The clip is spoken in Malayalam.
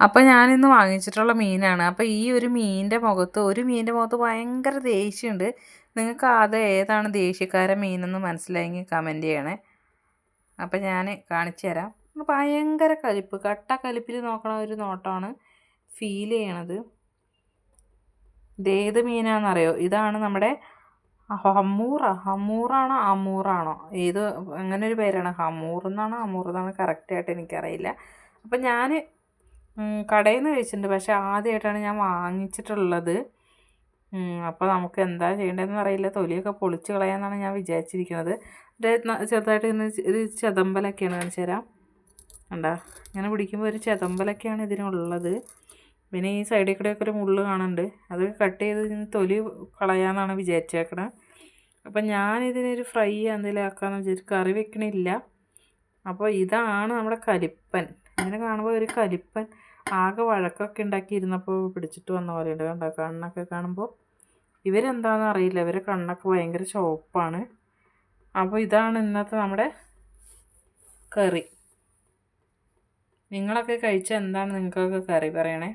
അപ്പോൾ ഞാനിന്ന് വാങ്ങിച്ചിട്ടുള്ള മീനാണ്. അപ്പോൾ ഈ ഒരു മീനിന്റെ മുഖത്ത് ഒരു മീനിന്റെ മുഖത്ത് ഭയങ്കര ദേഷ്യമുണ്ട്. നിങ്ങൾക്ക് അത് ഏതാണ് ദേഷ്യക്കാരൻ മീനെന്ന് മനസ്സിലായെങ്കിൽ കമന്റ് ചെയ്യണേ. അപ്പോൾ ഞാൻ കാണിച്ചു തരാം. ഭയങ്കര കലിപ്പ്. കട്ട കലിപ്പിൽ നോക്കണ ഒരു നോട്ടമാണ് ഫീൽ ചെയ്യണത്. ഇതേത് മീനാണെന്നറിയോ ഇതാണ് നമ്മുടെ ഹമ്മൂറ ഹമ്മൂറാണോ അമൂറാണോ? ഏത് അങ്ങനെ ഒരു പേരാണ്? ഹമ്മൂർ എന്നാണോ അമൂർ എന്നാണോ കറക്റ്റായിട്ട് എനിക്കറിയില്ല. അപ്പം ഞാൻ കടയിൽ നിന്ന് കഴിച്ചിട്ടുണ്ട്. പക്ഷേ ആദ്യമായിട്ടാണ് ഞാൻ വാങ്ങിച്ചിട്ടുള്ളത്. അപ്പോൾ നമുക്ക് എന്താ ചെയ്യേണ്ടതെന്ന് അറിയില്ല. തൊലിയൊക്കെ പൊളിച്ച് കളയാമെന്നാണ് ഞാൻ വിചാരിച്ചിരിക്കുന്നത്. ചെറുതായിട്ട് ഇന്ന് ഒരു ചെതമ്പലൊക്കെയാണ് കാണിച്ചു തരാം. കണ്ടാ? ഇങ്ങനെ പിടിക്കുമ്പോൾ ഒരു ചെതമ്പലൊക്കെയാണ് ഇതിനുള്ളത്. പിന്നെ ഈ സൈഡിൽ കൂടെയൊക്കെ ഒരു മുള്ള് കാണുന്നുണ്ട്. അത് കട്ട് ചെയ്ത് തൊലി കളയാമെന്നാണ് വിചാരിച്ചേക്കണത് അപ്പം ഞാനിതിനൊരു ഫ്രൈ എന്തെങ്കിലും ആക്കാമെന്ന് വിചാരിച്ചു കറി വെക്കണില്ല. അപ്പോൾ ഇതാണ് നമ്മുടെ കലിപ്പൻ. ഇങ്ങനെ കാണുമ്പോൾ ഒരു കലിപ്പൻ. ആകെ വഴക്കൊക്കെ ഉണ്ടാക്കിയിരുന്നപ്പോൾ പിടിച്ചിട്ട് വന്ന പോലെ ഉണ്ട് കണ്ടോ? കണ്ണൊക്കെ കാണുമ്പോൾ ഇവരെന്താണെന്ന് അറിയില്ല. ഇവരെ കണ്ണൊക്കെ ഭയങ്കര ചുവപ്പാണ്. അപ്പോൾ ഇതാണ് ഇന്നത്തെ നമ്മുടെ കറി. നിങ്ങളൊക്കെ കഴിച്ച എന്താണ് നിങ്ങൾക്കൊക്കെ കറി പറയണേ?